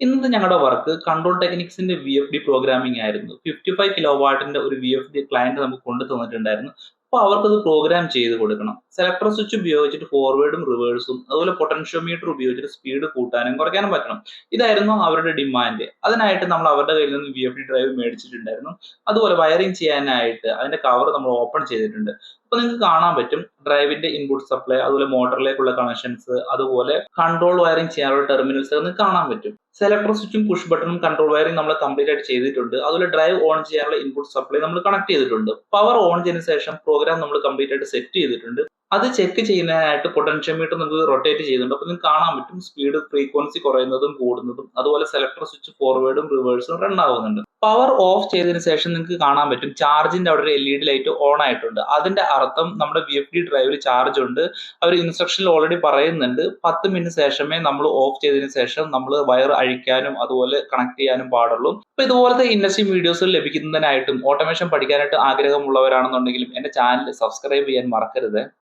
ഇന്നത്തെ ഞങ്ങളുടെ work control ടെക്നിക്സിന്റെ വി എഫ് ഡി പ്രോഗ്രാമിംഗ് ആയിരുന്നു. ഫിഫ്റ്റി ഫൈവ് കിലോ വാട്ടിന്റെ ഒരു വി എഫ് ഡി ക്ലയന്റ് നമുക്ക് കൊണ്ടു തന്നിട്ടുണ്ടായിരുന്നു. അപ്പോൾ അവർക്കത് പ്രോഗ്രാം ചെയ്ത് കൊടുക്കണം. സെലക്ടർ സ്വിച്ച് ഉപയോഗിച്ചിട്ട് ഫോർവേഡും റിവേഴ്സും അതുപോലെ പൊട്ടൻഷ്യോമീറ്റർ ഉപയോഗിച്ചിട്ട് സ്പീഡ് കൂട്ടാനും കുറയ്ക്കാനും പറ്റണം. ഇതായിരുന്നു അവരുടെ ഡിമാൻഡ് അതിനായിട്ട് നമ്മൾ അവരുടെ കയ്യിൽ നിന്ന് വി എഫ് ഡി ഡ്രൈവ് മേടിച്ചിട്ടുണ്ടായിരുന്നു. അതുപോലെ വയറിംഗ് ചെയ്യാനായിട്ട് അതിന്റെ കവർ നമ്മൾ ഓപ്പൺ ചെയ്തിട്ടുണ്ട്. അപ്പൊ നിങ്ങൾക്ക് കാണാൻ പറ്റും. ഡ്രൈവിന്റെ ഇൻപുട്ട് സപ്ലൈ അതുപോലെ മോട്ടറിലേക്കുള്ള കണക്ഷൻസ് അതുപോലെ കൺട്രോൾ വയറിംഗ് ചെയ്യാനുള്ള ടെർമിനൽസ് നിങ്ങൾക്ക് കാണാൻ പറ്റും. സെലക്ടർ സ്വിച്ചും പുഷ് ബട്ടണും കൺട്രോൾ വയറിംഗ് നമ്മൾ കംപ്ലീറ്റ് ആയിട്ട് ചെയ്തിട്ടുണ്ട്. അതുപോലെ ഡ്രൈവ് ഓൺ ചെയ്യാനുള്ള ഇൻപുട്ട് സപ്ലൈ നമ്മൾ കണക്ട് ചെയ്തിട്ടുണ്ട്. പവർ ഓൺ ചെയ്തതിനു ശേഷം പ്രോഗ്രാം നമ്മൾ കംപ്ലീറ്റ് ആയിട്ട് സെറ്റ് ചെയ്തിട്ടുണ്ട്. അത് ചെക്ക് ചെയ്യുന്നതിനായിട്ട് പൊട്ടൻഷ്യോമീറ്റർ നമുക്ക് റൊട്ടേറ്റ് ചെയ്യുന്നുണ്ട്. അപ്പൊ നിങ്ങൾക്ക് കാണാൻ പറ്റും സ്പീഡ് ഫ്രീക്വൻസി കുറയുന്നതും കൂടുന്നതും. അതുപോലെ സെലക്ടർ സ്വിച്ച് ഫോർവേഡും റിവേഴ്സും റൺ ആവുന്നുണ്ട്. പവർ ഓഫ് ചെയ്തതിനു ശേഷം നിങ്ങൾക്ക് കാണാൻ പറ്റും ചാർജിന്റെ അവിടെ ഒരു L E D light on ആയിട്ടുണ്ട്. അതിന്റെ അർത്ഥം നമ്മുടെ വി എഫ് ഡി ഡ്രൈവിൽ ചാർജ് ഉണ്ട്. അവർ ഇൻസ്ട്രക്ഷനിൽ ഓൾറെഡി പറയുന്നുണ്ട്. പത്ത് മിനിറ്റ് ശേഷമേ നമ്മൾ ഓഫ് ചെയ്തതിന് ശേഷം നമ്മൾ വയർ അഴിക്കാനും അതുപോലെ കണക്ട് ചെയ്യാനും പാടുള്ളൂ. അപ്പൊ ഇതുപോലത്തെ ഇൻഡസ്ട്രി വീഡിയോസ് ലഭിക്കുന്നതിനായിട്ടും ഓട്ടോമേഷൻ പഠിക്കാനായിട്ട് ആഗ്രഹമുള്ളവരാണെന്നുണ്ടെങ്കിലും എന്റെ ചാനൽ സബ്സ്ക്രൈബ് ചെയ്യാൻ മറക്കരുത്.